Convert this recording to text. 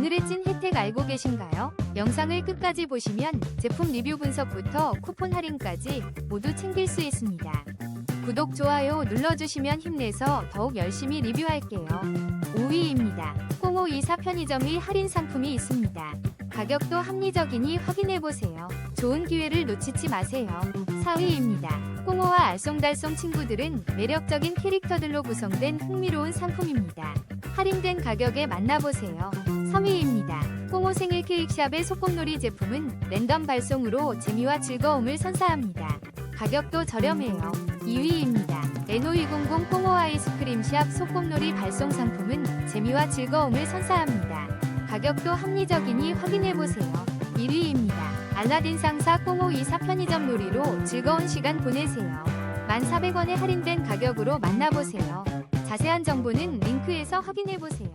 오늘의 찐 혜택 알고 계신가요? 영상을 끝까지 보시면 제품 리뷰 분석부터 쿠폰 할인까지 모두 챙길 수 있습니다. 구독, 좋아요 눌러주시면 힘내서 더욱 열심히 리뷰할게요. 5위입니다. 꽁오이사 편의점의 할인 상품이 있습니다. 가격도 합리적이니 확인해보세요. 좋은 기회를 놓치지 마세요. 4위입니다. 꽁오와 알쏭달쏭 친구들은 매력적인 캐릭터들로 구성된 흥미로운 상품입니다. 할인된 가격에 만나보세요. 3위입니다. 꽁오 생일 케이크샵의 소꿉놀이 제품은 랜덤 발송으로 재미와 즐거움을 선사합니다. 가격도 저렴해요. 2위입니다. N5200 꽁오 아이스크림샵 소꿉놀이 발송 상품은 재미와 즐거움을 선사합니다. 가격도 합리적이니 확인해보세요. 1위입니다. 알라딘 상사 꽁오 이사 편의점 놀이로 즐거운 시간 보내세요. 1,400원에 할인된 가격으로 만나보세요. 자세한 정보는 링크에서 확인해보세요.